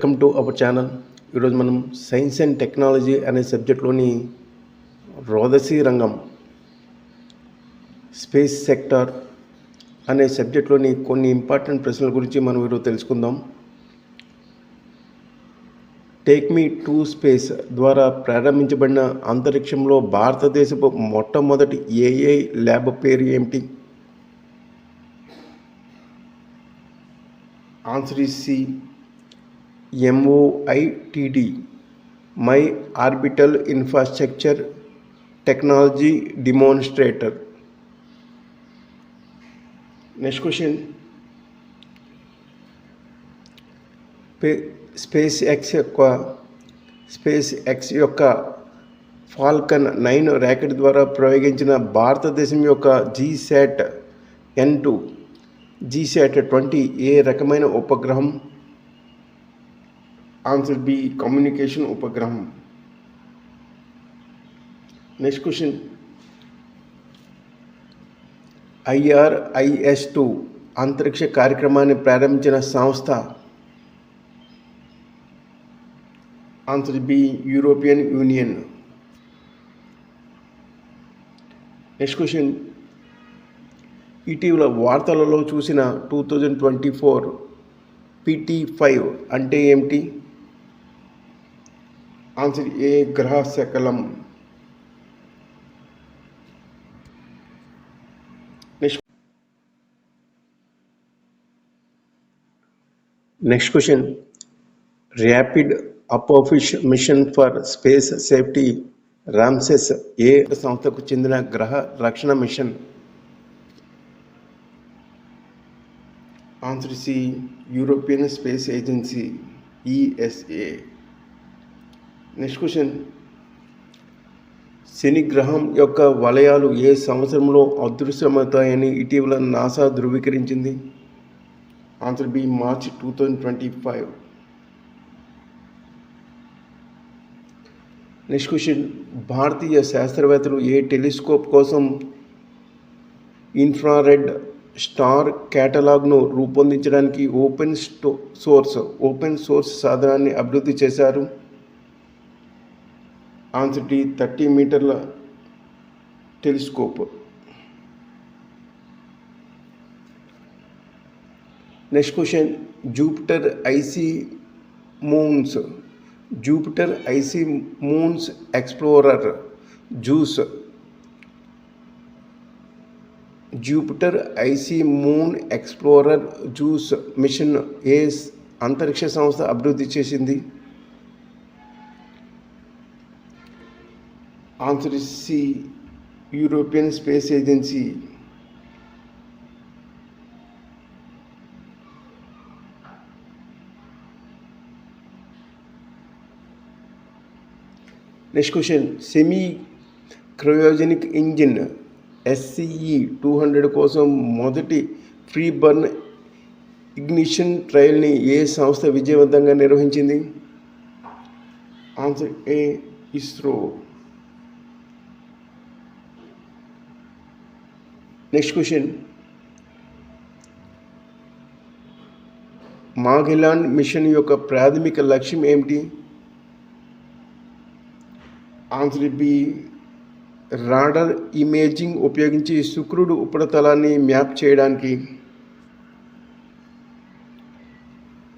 Welcome to our channel ఈరోజు మనం science and technology అనే సబ్జెక్ట్లోని రోదసీ రంగం స్పేస్ సెక్టార్ అనే సబ్జెక్ట్లోని కొన్ని ఇంపార్టెంట్ ప్రశ్నల గురించి మనం ఈరోజు తెలుసుకుందాం. టేక్ మీ టు స్పేస్ ద్వారా ప్రారంభించబడిన అంతరిక్షంలో భారతదేశపు మొట్టమొదటి ఏఐ ల్యాబ్ పేరు ఏమిటి? Answer is C MOITD my orbital infrastructure technology demonstrator next question SpaceX యొక్క స్పేస్ ఎక్స్ యొక్క ఫాల్కన్ నైన్ ర్యాకెట్ ద్వారా ప్రయోగించిన భారతదేశం యొక్క GSAT N two GSAT twenty ఏ రకమైన ఉపగ్రహం? ఆన్సర్ బి కమ్యూనికేషన్ ఉపగ్రహం. నెక్స్ట్ క్వశ్చన్ ఐఆర్ఐఎస్ టూ అంతరిక్ష కార్యక్రమాన్ని ప్రారంభించిన సంస్థ. Answer B European Union next question ఇటీవల వార్తలలో చూసిన two thousand twenty four PT five అంటే ఏమిటి? ఆన్సర్ ఏ గ్రహ శకలం? Next next question. Rapid Apophis mission for space safety Ramses ఏ సంస్థకు చెందిన గ్రహ రక్షణ mission? Answer C European space agency ESA next question శని గ్రహం యొక్క వలయాలు ఏ సంవత్సరంలో అదృశ్యమవుతాయని ఇటీవల NASA ధృవీకరించింది? Answer B March two thousand twenty five. Next question భారతీయ శాస్త్రవేత్తలు ఏ టెలిస్కోప్ కోసం ఇన్ఫ్రారెడ్ స్టార్ కేటలాగ్ను రూపొందించడానికి ఓపెన్ స్టో సోర్స్ ఓపెన్ సోర్స్ సాధనాన్ని అభివృద్ధి చేశారు? ఆన్సర్ థర్టీ మీటర్ల telescope. Next question Jupiter icy moons Jupiter icy moons explorer JUICE Jupiter icy moon explorer JUICE mission ఏ అంతరిక్ష సంస్థ అభివృద్ధి చేసింది? Answer C European space agency. Next question semi cryogenic engine SCE two hundred కోసం మొదటి free burn ignition ట్రయల్ని ఏ సంస్థ విజయవంతంగా నిర్వహించింది? Answer A ISRO next question Magellan mission యొక్క ప్రాథమిక లక్ష్యం ఏమిటి? ఆన్సర్ బి రాడర్ ఇమేజింగ్ ఉపయోగించి శుక్రుడు ఉపరితలాన్ని మ్యాప్ చేయడానికి.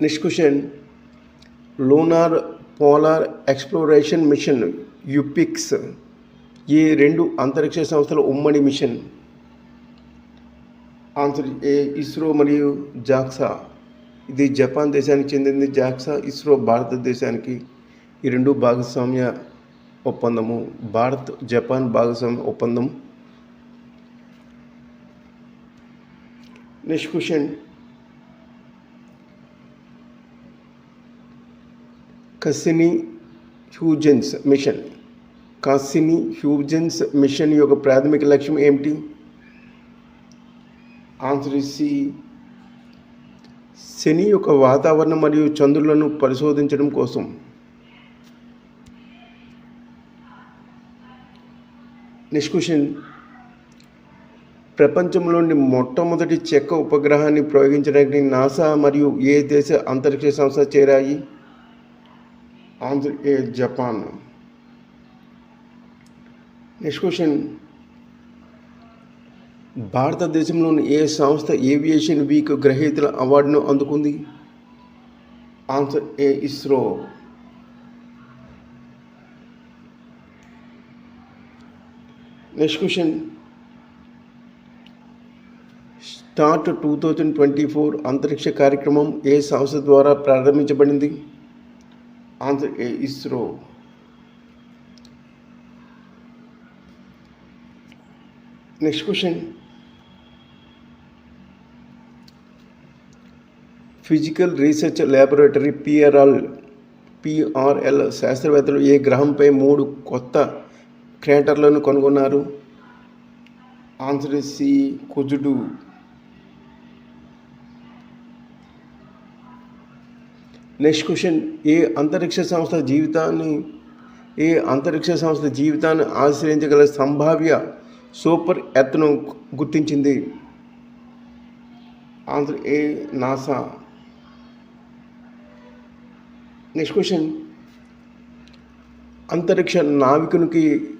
Next question lunar polar exploration mission LUPEX ఈ రెండు అంతరిక్ష సంస్థల ఉమ్మడి మిషన్ ఆన్సర్ ఏ ఇస్రో మరియు జాక్సా. ఇది జపాన్ దేశానికి చెందింది. జాక్సా ఇస్రో భారతదేశానికి ఈ రెండు భాగస్వామ్య ఒప్పందము. భారత్ జపాన్ భాగస్వామ్య ఒప్పందం. Next question. Cassini Huygens mission. Cassini Huygens mission యొక్క ప్రాథమిక లక్ష్యం ఏమిటి? ఆన్సర్ సి శని యొక్క వాతావరణం మరియు చంద్రులను పరిశోధించడం కోసం. నెక్స్ట్ క్వశ్చన్ ప్రపంచంలోని మొట్టమొదటి చెక్క ఉపగ్రహాన్ని ప్రయోగించడానికి నాసా మరియు ఏ దేశ అంతరిక్ష సంస్థ చేరాయి? Answer A Japan next question భారతదేశంలోని ఏ సంస్థ ఏవియేషన్ వీక్ గ్రహీతల అవార్డును అందుకుంది? Answer A ISRO. Next question. Start two thousand twenty four అంతరిక్ష కార్యక్రమం ఏ సంస్థ ద్వారా ప్రారంభించబడింది? Answer A ISRO. Next question. Physical research laboratory PRL PRL శాస్త్రవేత్తలు ఏ గ్రహంపై మూడు కొత్త క్రేటర్లను కనుగొన్నారు? ఆన్సర్ సి కుజుడు. నెక్స్ట్ క్వశ్చన్ ఏ అంతరిక్ష సంస్థ జీవితాన్ని ఏ అంతరిక్ష సంస్థ జీవితాన్ని ఆశ్రయించగల సంభావ్య సూపర్ ఎత్ను గుర్తించింది? Answer A NASA. Next question అంతరిక్ష నావికునికి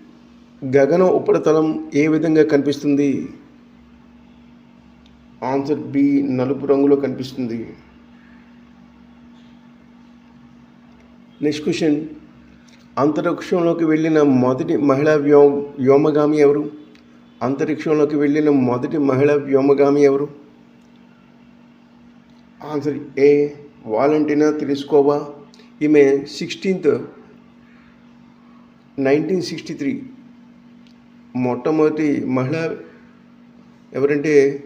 గగన ఉపరితలం ఏ విధంగా కనిపిస్తుంది? ఆన్సర్ బి నలుపు రంగులో కనిపిస్తుంది. నెక్స్ట్ క్వశ్చన్ అంతరిక్షంలోకి వెళ్ళిన మొదటి మహిళా వ్యో వ్యోమగామి ఎవరు? అంతరిక్షంలోకి వెళ్ళిన మొదటి మహిళా వ్యోమగామి ఎవరు? ఆన్సర్ ఏ వాలంటీనా తెలుసుకోవా? ఈమె సిక్స్టీన్త్ నైన్టీన్ సిక్స్టీ త్రీ. మొట్టమొదటి మహిళ ఎవరంటే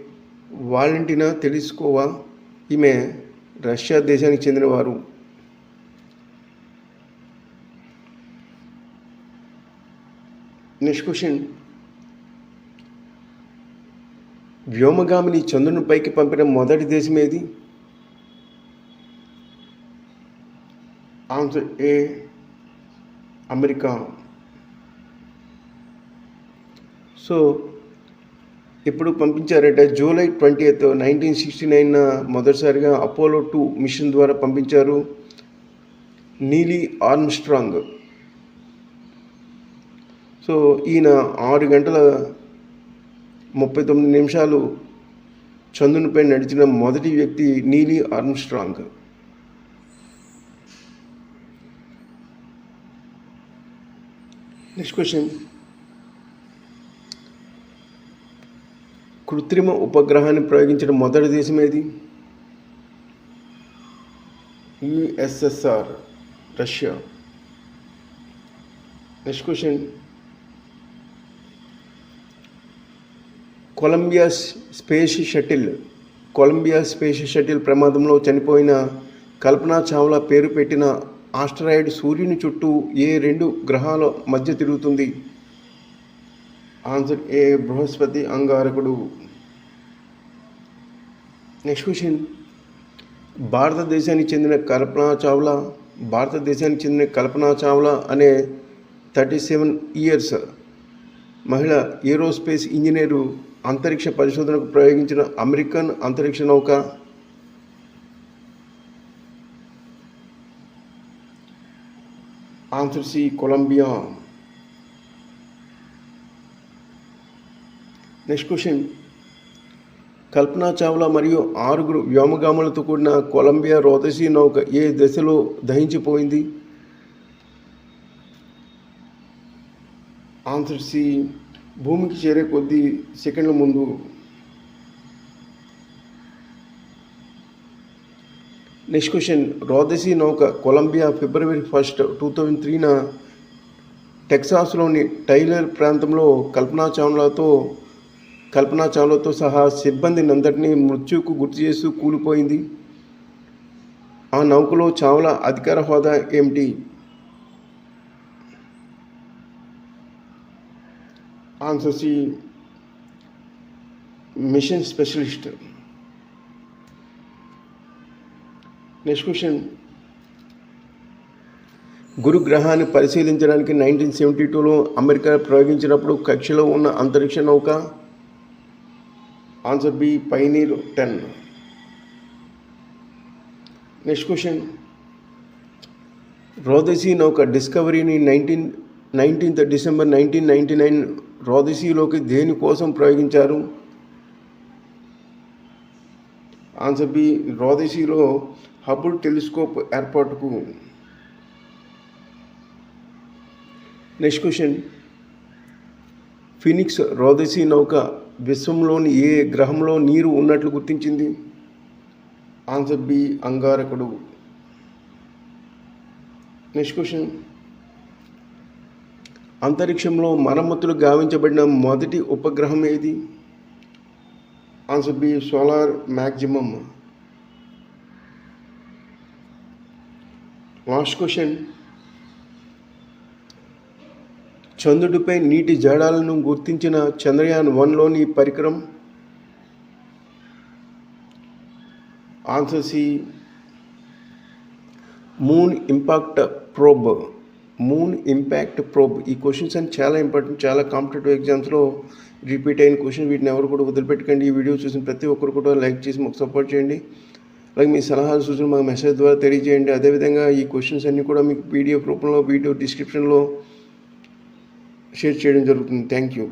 వాలంటీనా తెలుసుకోవా? ఈమె రష్యా దేశానికి చెందినవారు. Next question. వ్యోమగామిని చంద్రుని పైకి పంపిన మొదటి దేశం ఏది? ఆన్సర్ ఏ అమెరికా. సో ఇప్పుడు పంపించారంటే July twenty eighth nineteen sixty nine మొదటిసారిగా అపోలో టూ మిషన్ ద్వారా పంపించారు నీలీ ఆర్మ్స్ట్రాంగ్. సో ఈయన ఆరు గంటల ముప్పై తొమ్మిది నిమిషాలు చంద్రునిపై నడిచిన మొదటి వ్యక్తి నీలీ ఆర్మ్స్ట్రాంగ్. నెక్స్ట్ క్వశ్చన్ కృత్రిమ ఉపగ్రహాన్ని ప్రయోగించిన మొదటి దేశం ఏది? USSR Russia. Next question Columbia space shuttle Columbia space shuttle ప్రమాదంలో చనిపోయిన కల్పనా చావ్లా పేరు పెట్టిన ఆస్ట్రాయిడ్ సూర్యుని చుట్టూ ఏ రెండు గ్రహాల మధ్య తిరుగుతుంది? ఆన్సర్ ఏ బృహస్పతి అంగారకుడు. Next question. భారతదేశానికి చెందిన కల్పనా చావ్లా భారతదేశానికి చెందిన కల్పనా చావ్లా అనే థర్టీ సెవెన్ ఇయర్స్ మహిళ ఏరోస్పేస్ ఇంజనీరు అంతరిక్ష పరిశోధనకు ప్రయోగించిన అమెరికన్ అంతరిక్ష నౌక answer Columbia. Next question Kalpana Chawla మరియు ఆరుగురు వ్యోమగాములతో కూడిన కొలంబియా రోదసీ నౌక ఏ దశలో దహించిపోయింది? ఆన్సర్ సి భూమికి చేరే కొద్ది సెకండ్ల ముందు నెక్స్ట్ క్వశ్చన్ రోదసీ నౌక Columbia February first two thousand త్రీన టెక్సాస్లోని టైలర్ ప్రాంతంలో కల్పనా చావ్లాతో కల్పనా చావ్లాతో సహా సిబ్బందిని అందరినీ మృత్యుకు గుర్తు చేస్తూ కూలిపోయింది. ఆ నౌకలో చావ్లా అధికార హోదా ఏమిటి? Answer C mission specialist next question గురుగ్రహాన్ని పరిశీలించడానికి నైన్టీన్ సెవెంటీ టూలో అమెరికా ప్రయోగించినప్పుడు కక్షలో ఉన్న అంతరిక్ష నౌక? Answer B Pioneer ten next question రోదసీ నౌక డిస్కవరీని nineteen nineteenth December nineteen ninety nine రోదసీలోకి దేనికోసం ప్రయోగించారు? ఆన్సర్ బి రోదసీలో హబుల్ టెలిస్కోప్ ఏర్పాటుకు నెక్స్ట్ క్వశ్చన్. ఫినిక్స్ రోదసీ నౌక విశ్వంలోని ఏ గ్రహంలో నీరు ఉన్నట్లు గుర్తించింది? ఆన్సర్ బి అంగారకుడు. Next question. అంతరిక్షంలో మరమ్మతులు గావించబడిన మొదటి ఉపగ్రహం ఏది? Answer B solar maximum last question చంద్రుడిపై నీటి జడాలను గుర్తించిన చంద్రయాన్ వన్లోని పరికరం? Answer C moon impact probe moon impact probe ఈ క్వశ్చన్స్ అని చాలా ఇంపార్టెంట్ చాలా కాంపిటేటివ్ ఎగ్జామ్స్లో రిపీట్ అయిన క్వశ్చన్ వీటిని ఎవరు కూడా వదిలిపెట్టకండి. ఈ వీడియో చూసిన ప్రతి ఒక్కరు కూడా లైక్ చేసి మాకు సపోర్ట్ చేయండి. అలాగే మీ సలహాలు సూచనలు మాకు మెసేజ్ ద్వారా తెలియజేయండి. అదేవిధంగా ఈ క్వశ్చన్స్ అన్నీ కూడా మీకు పీడిఎఫ్ రూపంలో వీడియో డిస్క్రిప్షన్లో షేర్ చేయడం జరుగుతుంది. Thank you